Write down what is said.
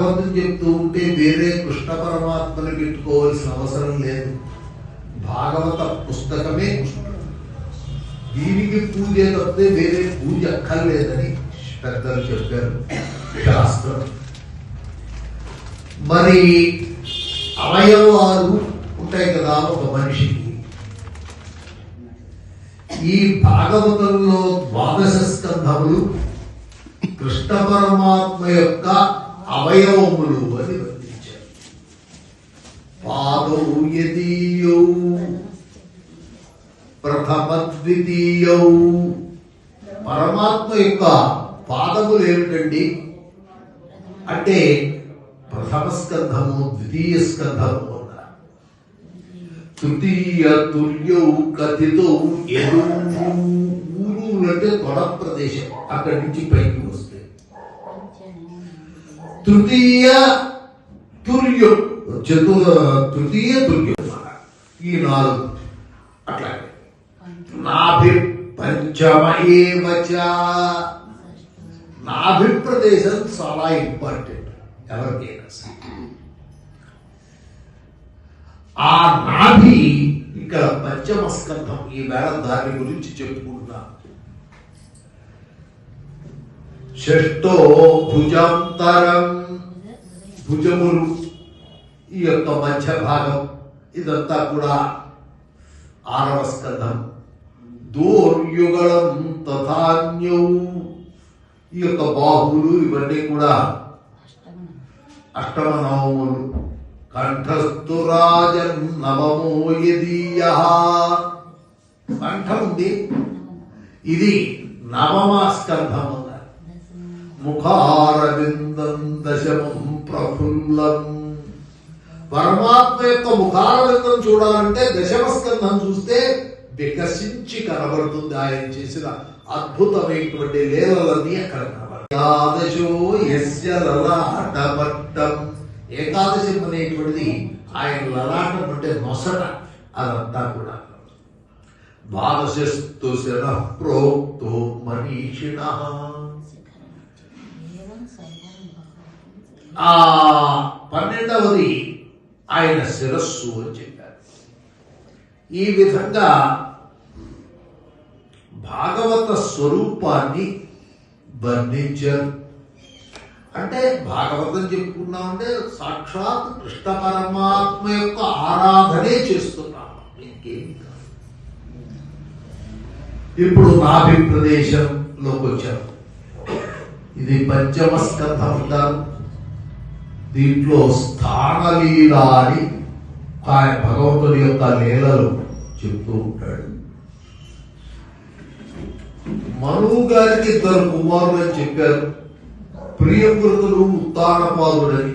భాగవతం చెప్తూ ఉంటే వేరే కృష్ణ పరమాత్మను పెట్టుకోవాల్సిన అవసరం లేదు. భాగవత పుస్తకమే కృష్ణుడు దీనికి పూజ తప్పితే వేరే పూజ అక్కర్లేదని పెద్దలు చెప్పారు. శాస్త్రం. మరి అవయవాలు ఉంటాయి కదా ఒక మనిషికి. ఈ భాగవతంలో ద్వాదశ స్కంధములు కృష్ణ పరమాత్మ యొక్క అవయవములు అని వర్ణించారు పాదౌ యదీయౌ ప్రథమ ద్వితీయౌ పరమాత్మ యొక్క పాదములు ఏమిటండి? అంటే ప్రథమ స్కంధము ద్వితీయ స్కంధము అన్నారు తృతీయ తుల్యౌ కథితౌ ఎదు అంటే తొడ ప్రదేశం. అక్కడి నుంచి పైకి వస్తుంది. తృతీయ తుర్యు చతు తృతీయ తుర్యు ఈ నాలుగు. అట్లాగే. నాభి పంచమ ఏవచ నాభి ప్రదేశం చాలా ఇంపార్టెంట్ ఎవరికైనా ఆ నాభి ఇక్కడ పంచమ స్కంధం ఈ వేళ దాని గురించి చెప్పుకుంటున్నాను. షష్టో భుజాంతరం భుజములు ఈ యొక్క మధ్య భాగం ఇదంతా కూడా ఆరవ స్కంధం దోర్యుగళం తథాన్యౌ ఈ యొక్క బాహువులు ఇవన్నీ కూడా అష్టమ నవములు కంఠస్థురాజన్ నవమో యదీయ కంఠం ఉంది ఇది నవమ స్కంధము ముఖారవిందం దశమం ప్రఫుల్లం పరమాత్మ యొక్క ముఖారవిందం చూడాలంటే దశమ స్కంధం చూస్తే వికసించి కనబడుతుంది ఆయన చేసిన అద్భుతమైనటువంటి లీలలన్నీ అక్కడ ఏకాదశో యస్య లలాటభట్టం ఏకాదశం అనేటువంటిది ఆయన లలాటం అంటే నొసట అదంతా కూడా. ద్వాదశస్తు శన ప్రోక్తో మనీషిణ. ఆ పన్నెండవది ఆయన శిరస్సు అని చెప్పారు. ఈ విధంగా భాగవత స్వరూపాన్ని వర్ణించారు. అంటే భాగవతం చెప్పుకున్నామంటే సాక్షాత్ కృష్ణ పరమాత్మ యొక్క ఆరాధనే చేస్తున్నాం. ఇంకేం కాదు. ఇప్పుడు నాభి ప్రదేశంలోకి వచ్చాం ఇది పంచమ స్కంధం అంటారు. దీంట్లో స్థానలీల అని ఆయన భగవంతుడి యొక్క లీలలు చెప్తూ ఉంటాడు. మనువు గారికి ఇద్దరు కుమారులు అని చెప్పారు ప్రియమృతులు ఉత్తానపాదుడని.